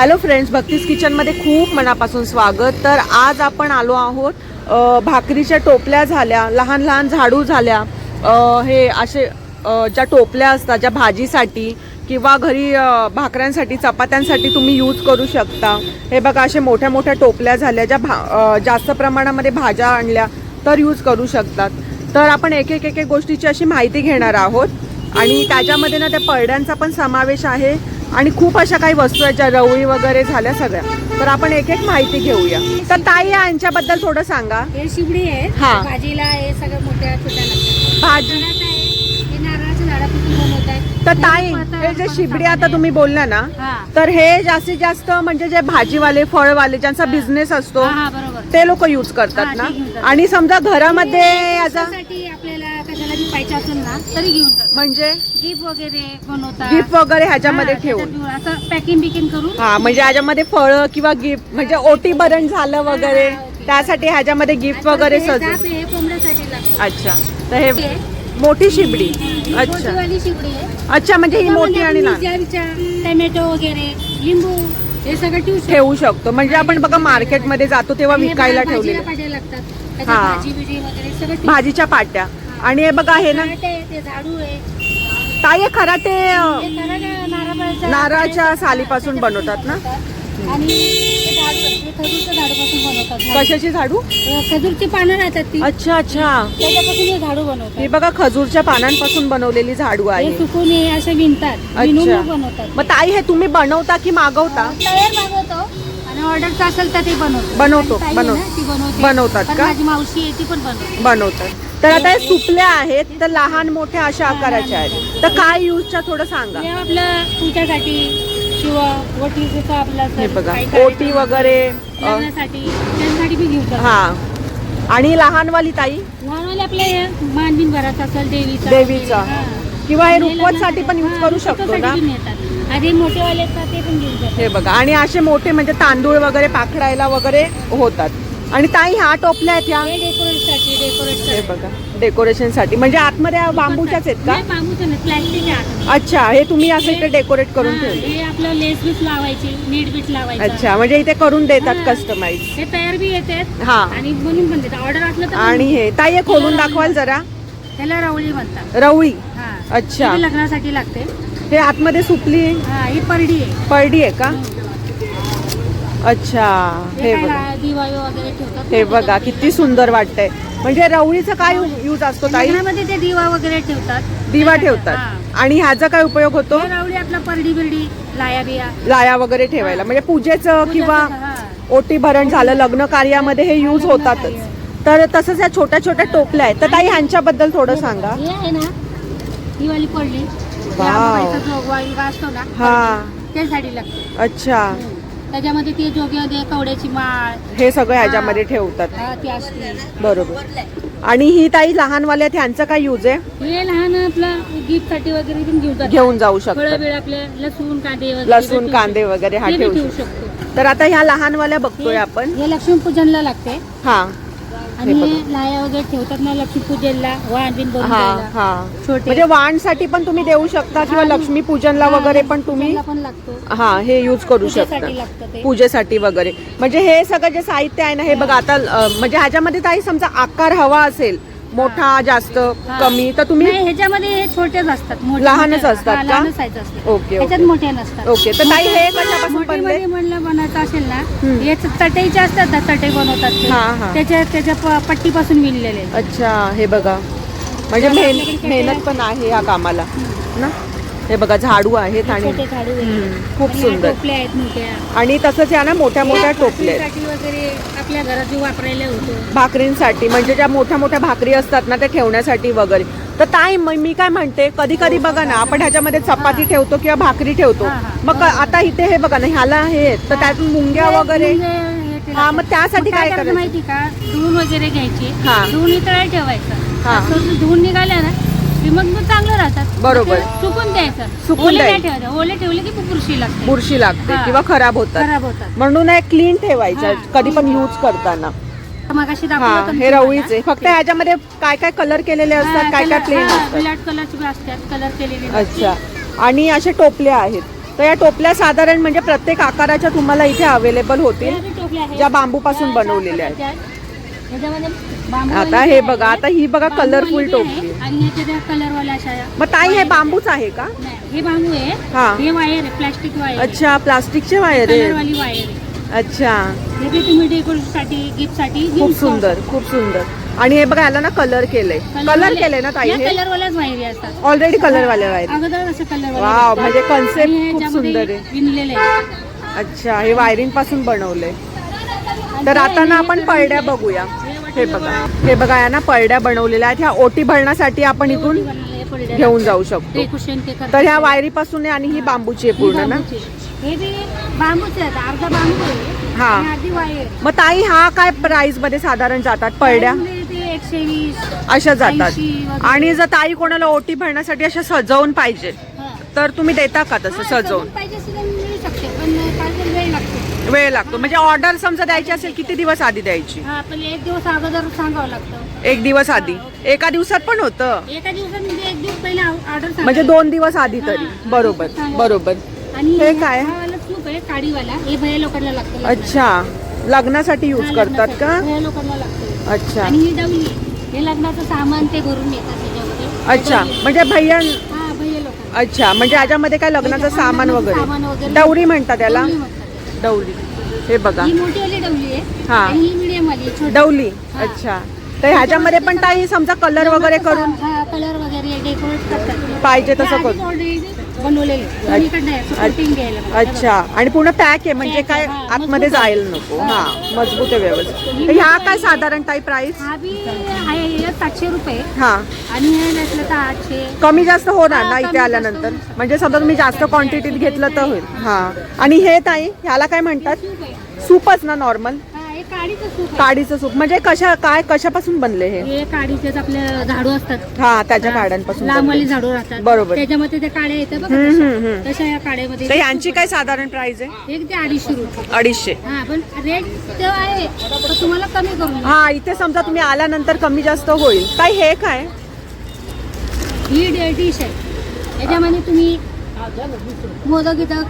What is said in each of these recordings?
Hello friends भक्तीस किचनमध्ये खूप मनापासून स्वागत. तर आज आपण आलो आहोत भाकरीच्या टोपल्या झाल्या लहान लहान झाडू झाल्या. हे असे ज्या टोपल्या असतात ज्या भाजीसाठी किंवा घरी भाकऱ्यांसाठी चपात्यांसाठी तुम्ही यूज करू शकता. हे बघा असे मोठ्या मोठ्या टोपल्या झाल्या ज्या भा जास्त प्रमाणामध्ये भाज्या आणल्या तर यूज करू शकतात. तर आपण एक एक एक एक गोष्टीची अशी माहिती घेणार आहोत. आणि त्याच्यामध्ये ना त्या परड्यांचा पण समावेश आहे. आणि खूप अशा काही वस्तू आहेत ज्या रवळी वगैरे झाल्या सगळ्या. तर आपण एक एक माहिती घेऊया. तर ताई यांच्याबद्दल थोडं सांगा. हे शिबडी आहे. हा. भाजीला हे सगळं मोठ्या छोट्या लागतात. भाजी. आहे. हे नारळाच्या झाडापासून तर ताई हे जे शिबडी आता तुम्ही बोलला ना हा. तर हे जास्तीत जास्त म्हणजे जे भाजीवाले फळवाले ज्यांचा बिझनेस असतो हा, हा बरोबर. ते लोक यूज करतात हा, ना? ते. आणि समजा घरामध्ये याचा असेल ना तरी घेऊन जातात म्हणजे? गिफ्ट वगैरे बनवतात. गिफ्ट वगैरे ह्याच्यामध्ये हा, ठेवून. त्याच्यात असं पॅकिंग बिकिंग करून. हा म्हणजे ह्याच्यामध्ये फळं किंवा गिफ्ट म्हणजे ओटी भरण झालं वगैरे त्यासाठी ह्याच्यामध्ये गिफ्ट वगैरे हे हे कोंबड्यासाठी लागतं. अच्छा तर हे मोठी शिबडी. अच्छा. आहे. अच्छा म्हणजे ही मोठी आणि लहान. टमॅटो वगैरे लिंबू हे सगळं ठेवू शकतो. ठेवू शकतो. म्हणजे आपण बघा मार्केटमध्ये जातो तेव्हा आणि हे विकायला भाजीला ठेवलेले लागतात. त्याच्यात हा. भाजी बिजी वगैरे सगळं ठेवू भाजीच्या पाट्या. आणि हे बघा हे ना ताई हे खराटे हे नारळाच्या सालीपासून बनवतात ना? हे हे. कशाची झाडू? हे खजूरची पानं राहतात ती. अच्छा अच्छा. त्याच्यापासून हे झाडू हे बनवतात बघा खजूरच्या पानांपासून बनवलेली झाडू हे आहे. सुकून हे असे विणतात. मग बनवतात. मग ताई हे तुम्ही बनवता की मागवता? तयार मागवतो. आणि ऑर्डरचं असेल तर ते बनवतो. बनवतो, बनवतात का? माझी मावशी आहे ती पण बनवते. बनवतात. तर आता हे सुपल्या आहेत तर लहान मोठ्या अशा आकाराच्या आहेत. तर काय यूजच्या थोडं सांगा. हे आपलं पूजासाठी किंवा वटीचं आपलं असं बघा काही ओटी वगैरे अं, लग्नासाठी त्यांच्यासाठी बी घेऊ शकतो हा. आणि लहानवाली ताई? लहानवाले आपल्या हे मानबिन असेल देवीचा देवीचा. किंवा हे रुखवतसाठी पण यूज करू शकतो ना? पण येतात आणि मोठेवाले असतात ते पण घेऊ शकतो हे बघा आणि असे मोठे म्हणजे तांदूळ वगैरे पाखडायला वगैरे होतात. आणि ताई ह्या टोपल्या आहेत ह्या? हे डेकोरेट हे बघा डेकोरेशनसाठी म्हणजे आतमध्ये बांबूच्याच आहेत का? बांबूचं नाही प्लॅस्टिक आहे आतमध्ये. अच्छा हे तुम्ही असं इकडे डेकोरेट करून हा, ठेवले हे आपलं लेस बीस लावायची नीट बीट लावायचं. अच्छा म्हणजे इथे करून देतात हा. कस्टमाइज हे तयार बी येतात हा. आणि बनवून पण देतात. ऑर्डर असलं तर आणि हे ताई हे खोलून दाखवाल जरा. त्याला रवळी म्हणतात. रवळी? हा. अच्छा. हे लग्नासाठी लागते. हे आतमध्ये सुपली हा ही परडी आहे. परडी आहे का? अच्छा हे हे बघा. रा- दिवाळी वगैरे ठेवतात हे ना बघा. किती सुंदर वाटतंय. म्हणजे रवळीचा काय यूज असतो ताई? लग्नामध्ये ते दिवा वगैरे ठेवतात. दिवा हा. ठेवतात. आणि ह्याचा काय उपयोग होतो? हे रवळी आपला परडी बिरडी लाया बिया. लाया वगैरे ठेवायला. म्हणजे पूजेचं किंवा हा. ओटी भरण झालं लग्न कार्यामध्ये हे यूज होतातच. तर तसंच या छोट्या छोट्या टोपल्या आहेत. तर ताई ह्यांच्याबद्दल थोडं सांगा. हे आहे ना दिवाळी पडली. वाव. आंबाबाईचा जोगवा असतो ना हा. त्यासाठी लागते. अच्छा. त्याच्यामध्ये ते जोग्यामध्ये कवड्याची माळ. हे सगळं ह्याच्यामध्ये ठेवतात. ती असते. बरोबर. आणि ही ताई लहानवाल्या आहेत, ह्यांचा काय यूज आहे? हे लहान आपला गिफ्टसाठी वगैरे पण घेऊन जाऊ आपले लसूण कांदे वगैरे लसूण कांदे शकतो. वगैरे हा ठेवू शकतो. शकतो. तर आता ह्या लहानवाल्या बघतोय आपण. हे लक्ष्मीपूजनला लागते. हा. आणि लाया वगैरे ठेवतात ना लक्ष्मीपूजनला वाण बिन बनवून हा द्यायला. हा. छोटे. म्हणजे वाणसाठी पण तुम्ही देऊ शकता किंवा. लक्ष्मी पूजनला हा, वगैरे पण तुम्ही पूजनला पण लागतो. हा हे यूज करू पूजेसाठी शकता. लागतं ते. पूजेसाठी वगैरे. म्हणजे हे सगळं जे साहित्य आहे ना हे बघा आता अ, म्हणजे ह्याच्यामध्ये काही समजा आकार हवा असेल मोठा जास्त हा. कमी. तर तुम्ही नाही ह्याच्यामध्ये हे छोटेच असतात. मोठे लहानच मोठे- असतात हा, का? असतात. ओके त्याच्यात ओके मोठे नसतात. ओके तर ताई हे कशापासून बनले? मोठेमध्ये म्हणलं बनायचं असेल ना हम्म. हे चटईचे असतात ना चटई बनवतात ते. हा, हा. त्याच्या त्याच्या प- पट्टीपासून विणलेले. अच्छा हे बघा. म्हणजे मेहन- मेहनत पण आहे या कामाला ना? हे बघा झाडू आहेत आणि छोटे झाडू आहे. हम्म, खूप आणि सुंदर. टोपल्या आहेत मोठ्या. आणि तसंच या ना मोठ्या मोठ्या टोपल्या आहेत. भाकरीसाठी वगैरे आपल्या घरात जे वापरायला होतो. भाकरींसाठी म्हणजे ज्या मोठ्या मोठ्या भाकरी असतात ना त्या ठेवण्यासाठी वगैरे. तर ताई म- मी काय म्हणते कधी कधी बघा ना आपण ह्याच्यामध्ये चपाती ठेवतो किंवा भाकरी ठेवतो. हा, हा. मग क- आता इथे हे बघा ना ह्याला हे आहेत, तर त्यातून मुंग्या वगैरे? हे ते हा मग त्यासाठी मग काय करायचं माहिती का? धुवून वगैरे घ्यायची. हा. धुवून ठेवायचं. हा. असं धुवून निघाल्या ना मग मग चांगलं राहतात. बरोबर. ते सुकून द्यायचं. सुकून ओले नाही द्यायचं. ठेवायचं. ओले ठेवले की बुरशी लागते. बुरशी लागते हा. किंवा खराब होतात. खराब होतात. म्हणून हे क्लीन ठेवायचं. हा. कधी पण यूज करताना. हा हे रवळीचे. फक्त ह्याच्यामध्ये काय काय कलर केलेले असतात काय काय प्लेन असतात. ब्लॅक कलरचे बी असतात. कलर केलेले अच्छा. आणि असे टोपले आहेत. तर या टोपल्या साधारण म्हणजे प्रत्येक आकाराच्या तुम्हाला इथे अवेलेबल होतील. ज्या बांबूपासून या बनवलेल्या आहेत. आता हे बघा. आता ही बघा टोपली. आहे. आणि कलरवाल्या अशा. मग ताई हे बांबूच आहे का? हे बांबू आहे. हा. हे वायर आहे प्लास्टिक वायर. अच्छा प्लास्टिकचे वायर आहे कलरवाली वायर अच्छा. हे खूप सुंदर खूप सुंदर. आणि हे बघा याला ना कलर केलंय. कलर केलंय ना ताई कलरवाल्याच वायरी असतात. ऑलरेडी कलर वाले आहेत. अगोदर असं कलर वाव म्हणजे कन्सेप्ट खूप सुंदर आहे. अच्छा हे वायरिंगपासून बनवलंय. तर आता ना आपण पळड्या बघूया. हे बघा. हे बघा या ना पळड्या बनवलेल्या आहेत. ह्या ओटी भरण्यासाठी आपण इथून घेऊन जाऊ शकतो. तर ह्या वायरीपासून आहे आणि ही बांबूची आहे पूर्ण ना. हे मग ताई हा काय प्राइसमध्ये साधारण जातात पळड्या? वीस अशा जातात. 80 वगैरे. आणि जर ताई कोणाला ओटी भरण्यासाठी अशा सजवून पाहिजे. तर तुम्ही देता का तसं सजवून? वेळ लागतो. म्हणजे ऑर्डर समजा द्यायची असेल किती दिवस आधी द्यायची? हा एक दिवस अगोदर सांगावं लागतं. एक दिवस आधी. एका दिवसात पण होतं. एका दिवसात म्हणजे एक दिवस पहिले ऑर्डर म्हणजे दोन दिवस आधी तरी. बरोबर बरोबर. आणि हे काय? हा वाला सूप आहे काडीवाला. हे भया लोकांना लागतं. अच्छा. लग्नासाठी हा, यूज करतात लग्नासाठी. का? भया लोकांना लागतं. अच्छा. आणि ही डवली हे लग्नाचं सामान ते भरून येतात त्याच्यामध्ये. अच्छा. म्हणजे भैया हा भैया लोकांना. अच्छा. म्हणजे याच्यामध्ये काय लग्नाचं सामान सामान वगैरे? वगैरे. डवरी म्हणतात त्याला म्हणतात. डवली. हे बघा. ही मोठी वाली डवली आहे. हा. आणि ही मिडियम वाली आहे, छोटी. डवली. हा. अच्छा. तर ह्याच्यामध्ये पण ताई समजा कलर वगैरे करून हा कलर वगैरे डेकोरेट करतात. पाहिजे तसं करून. ऑलरेडी बनवलेले. दोन्हीकडनं आहे, असं coating घ्यायला पाहिजे. अच्छा. आणि पूर्ण पॅक आहे म्हणजे Pack काय आहे, हा, आतमध्ये मजबूत आहे. जायला नको. हा. मजबूत आहे व्यवस्थित. तर ह्या काय साधारण ताई प्राइस हा बी आहे हे सातशे रुपये. हा. आणि हे नसलं तर आठशे. कमी जास्त होणार हा, ना कमी इथे जास्त आल्यानंतर? होऊ म्हणजे समजा तुम्ही जास्त क्वांटिटीत घेतलं तर होईल. हा. आणि हे ताई ह्याला काय म्हणतात? सूपच ना नॉर्मल हे काडीचं सूप आहे. काडीचं सूप. म्हणजे कशा काय कशापासून बनले हे? हे काडीचेच आपले झाडू असतात. हा त्याच्या काड्यांपासून लांबवाली बनले. झाडू राहतात. बरोबर. त्याच्यामध्ये ते काड्या येतात बघा हम्म, तशा. हम्म, हम्म. तशा या काड्यामध्ये तर यांची काय साधारण प्राइस आहे? एक ते अडीचशे रुपये. अडीचशे. हा पण रेट ते आहे. पण तुम्हाला कमी करून देऊ. हा इथे समजा तुम्ही आल्यानंतर कमी जास्त होईल. काय हे काय? ही डे डिश आहे. याच्यामध्ये तुम्ही मोदक इथं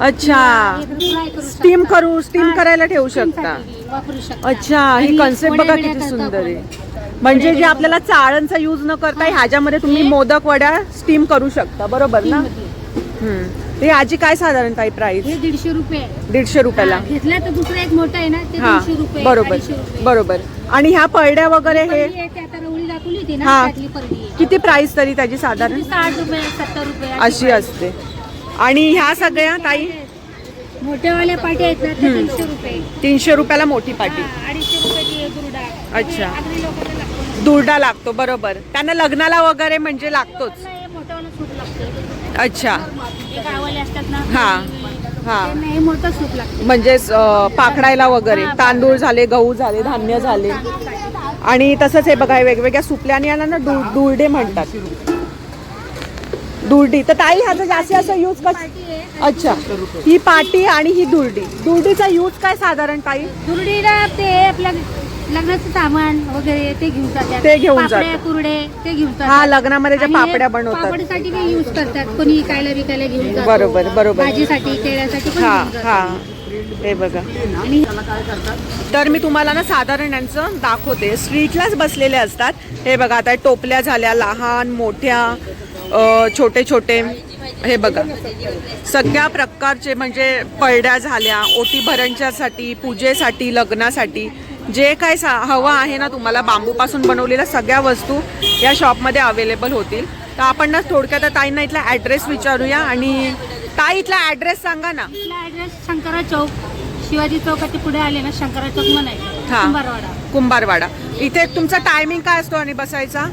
अच्छा. फ्राय करू शकता. स्टीम करू स्टीम करायला ठेवू शकता. वापरू शकता. अच्छा ही कन्सेप्ट बघा किती सुंदर आहे. म्हणजे जे आपल्याला चाळणचा यूज न करता ह्याच्यामध्ये तुम्ही हे- मोदक वड्या स्टीम करू शकता बरोबर ना. हम्म. ते याची काय साधारण ताई प्राइस हे दीडशे रुपये. आहे. दीडशे रुपयाला. हा, घेतला तर दुसरा एक मोठा आहे ना ते हा दीडशे रुपये बरोबर अडीचशे रुपये. बरोबर. आणि ह्या पळड्या वगैरे हे? परडी आहे, ती आता रवळी दाखवली होती हा. ना त्यातली परडी आहे. किती प्राइस तरी त्याची साधारण? साठ रुपये सत्तर रुपये अशी असते. आणि ह्या सगळ्या ताई? मोठ्यावाल्या पाट्या आहेत ना तीनशे रुपये. तीनशे रुपयाला मोठी पाटी. अडीचशे अच्छा. आगरी लोकांना लागतो दुर्डा लागतो बरोबर. त्यांना लग्नाला वगैरे म्हणजे लागतोच. हे सूप लागतं. अच्छा. हे गावाले असतात ना हा. हा. त्यांना हे मोठं सूप लागतं. म्हणजे पाखडायला वगैरे तांदूळ झाले गहू झाले धान्य झाले. आणि तसंच हे बघा हे वेगवेगळ्या सुपल्या आणि याला ना दुर्डे म्हणतात. दुर्डी. तर ताई ह्याचा जास्तीत जास्त यूज कस अच्छा. ही पाटी आणि ही दुर्डी. दुर्डीचा यूज काय साधारण ताई? दुरडीला ते आपल्या लग्नाचं सामान वगैरे ते घेऊन जातात. ते घेऊन पापड्या, जातात. कुरडे ते घेऊन जातात. हा लग्नामध्ये ज्या आणि हे पापड्या बनवतात. पापडीसाठी ते यूज करतात. कोणी विकायला विकायला घेऊन जातो. बरोबर, बरोबर. भाजीसाठी केळ्यासाठी पण हा घेऊन जातात. हा. हे बघा. आणि तर मी तुम्हाला ना साधारण यांचं दाखवते. स्ट्रीटलाच बसलेले असतात. हे बघा आता टोपल्या झाल्या लहान मोठ्या. छोटे छोटे हे बघा. सगळ्या प्रकारचे म्हणजे पळड्या झाल्या ओटी भरणच्यासाठी पूजेसाठी लग्नासाठी. जे काय सा हवं आहे ना तुम्हाला बांबूपासून बनवलेल्या सगळ्या वस्तू या शॉपमध्ये अवेलेबल होतील. तर आपण ना थोडक्यात ताईंना इथला ॲड्रेस विचारूया आणि ताई इथला ॲड्रेस सांगा ना. ऍड्रेस शंकरा चौक शिवाजी चौकाच्या पुढे आले ना शंकरा चौक म्हणायचं. हा. कुंभारवाडा. कुंभारवाडा. इथे तुमचा टायमिंग काय असतो आणि बसायचा?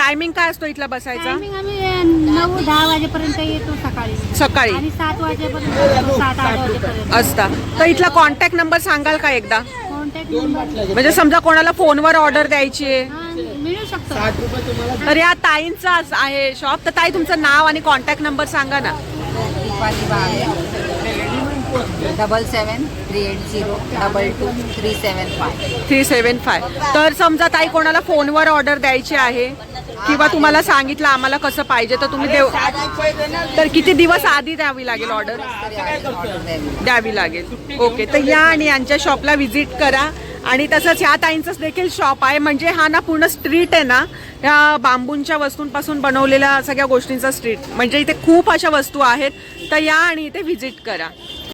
टायमिंग काय असतो इथला बसायचा? टायमिंग आम्ही नऊ दहा वाजेपर्यंत येतो सकाळी. सकाळी. आणि सात वाजेपर्यंत येतो, सात आठ वाजेपर्यंत. असता. तर इथला कॉन्टॅक्ट नंबर सांगाल का एकदा? कॉन्टॅक्ट नंबर म्हणजे समजा कोणाला फोनवर ऑर्डर द्यायची आहे. हा, मिळू शकतो. तर या ताईंचा आहे शॉप तर ताई तुमचं नाव आणि कॉन्टॅक्ट नंबर सांगा ना. Deepali double seven three eight zero double two three seven five three seven five तर समजा ताई कोणाला फोनवर ऑर्डर द्यायची आहे? किंवा तुम्हाला सांगितलं आम्हाला कसं पाहिजे तर तुम्ही देऊ तर किती दिवस आधी द्यावी लागेल ऑर्डर द्यावी लागेल. ओके तर या आणि यांच्या शॉपला व्हिजिट करा. आणि तसंच ह्या ताईंचंच देखील शॉप आहे. म्हणजे हा ना पूर्ण स्ट्रीट आहे ना ह्या बांबूंच्या वस्तूंपासून बनवलेल्या सगळ्या गोष्टींचा स्ट्रीट म्हणजे इथे खूप अशा वस्तू आहेत. तर या आणि इथे व्हिजिट करा.